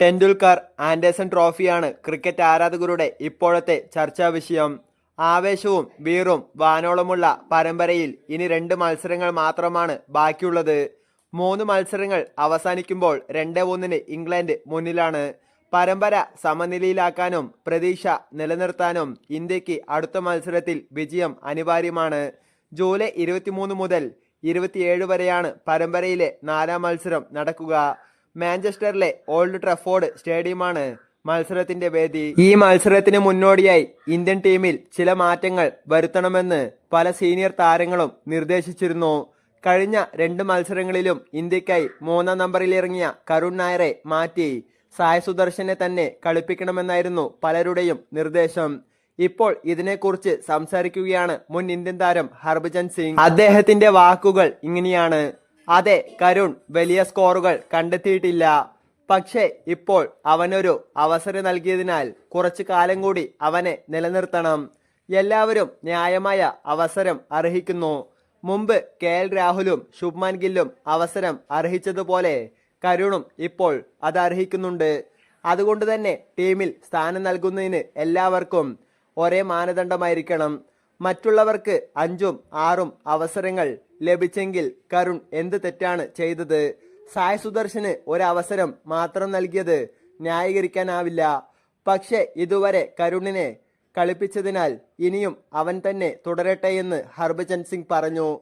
Tendulkar Anderson ട്രോഫിയാണ് cricket ആരാധകരുടെ ഇപ്പോഴത്തെ ചർച്ചാ വിഷയം. ആവേശവും വീറും വാനോളമുള്ള പരമ്പരയിൽ ഇനി രണ്ട് മത്സരങ്ങൾ മാത്രമാണ് ബാക്കിയുള്ളത്. മൂന്ന് മത്സരങ്ങൾ അവസാനിക്കുമ്പോൾ രണ്ട് ഒന്നിന് ഇംഗ്ലണ്ട് മുന്നിലാണ്. പരമ്പര സമനിലയിലാക്കാനും പ്രതീക്ഷ നിലനിർത്താനും ഇന്ത്യയ്ക്ക് അടുത്ത മത്സരത്തിൽ വിജയം അനിവാര്യമാണ്. ജൂലൈ ഇരുപത്തിമൂന്ന് മുതൽ ഇരുപത്തിയേഴ് വരെയാണ് പരമ്പരയിലെ നാലാം മത്സരം നടക്കുക. മാഞ്ചസ്റ്ററിലെ ഓൾഡ് ട്രഫോർഡ് സ്റ്റേഡിയമാണ് മത്സരത്തിന്റെ വേദി. ഈ മത്സരത്തിന് മുന്നോടിയായി ഇന്ത്യൻ ടീമിൽ ചില മാറ്റങ്ങൾ വരുത്തണമെന്ന് പല സീനിയർ താരങ്ങളും നിർദ്ദേശിച്ചിരുന്നു. കഴിഞ്ഞ രണ്ട് മത്സരങ്ങളിലും ഇന്ത്യക്കായി മൂന്നാം നമ്പറിൽ ഇറങ്ങിയ കരുൺ നായരെ മാറ്റി സായ സുദർശനെ തന്നെ കളിപ്പിക്കണമെന്നായിരുന്നു പലരുടെയും നിർദ്ദേശം. ഇപ്പോൾ ഇതിനെക്കുറിച്ച് സംസാരിക്കുകയാണ് മുൻ ഇന്ത്യൻ താരം ഹർഭജൻ സിംഗ്. അദ്ദേഹത്തിന്റെ വാക്കുകൾ ഇങ്ങനെയാണ്. അതെ കരുൺ വലിയ സ്കോറുകൾ കണ്ടെത്തിയിട്ടില്ല. പക്ഷേ ഇപ്പോൾ അവനൊരു അവസരം നൽകിയതിനാൽ കുറച്ചു കാലം കൂടി അവനെ നിലനിർത്തണം. എല്ലാവരും ന്യായമായ അവസരം അർഹിക്കുന്നു. മുമ്പ് കെ എൽ രാഹുലും ശുഭ്മാൻ ഗില്ലും അവസരം അർഹിച്ചതുപോലെ കരുണും ഇപ്പോൾ അത് അർഹിക്കുന്നുണ്ട്. അതുകൊണ്ട് തന്നെ ടീമിൽ സ്ഥാനം നൽകുന്നതിന് എല്ലാവർക്കും ഒരേ മാനദണ്ഡമായിരിക്കണം. മറ്റുള്ളവർക്ക് അഞ്ചും ആറും അവസരങ്ങൾ ലഭിച്ചെങ്കിൽ കരുൺ എന്ത് തെറ്റാണ് ചെയ്തത്? സായ് സുദർശന് ഒരവസരം മാത്രം നൽകിയത് ന്യായീകരിക്കാനാവില്ല. പക്ഷെ ഇതുവരെ കരുണിനെ കളിപ്പിച്ചതിനാൽ ഇനിയും അവൻ തന്നെ തുടരട്ടെ എന്ന് ഹർഭജൻ സിംഗ് പറഞ്ഞു.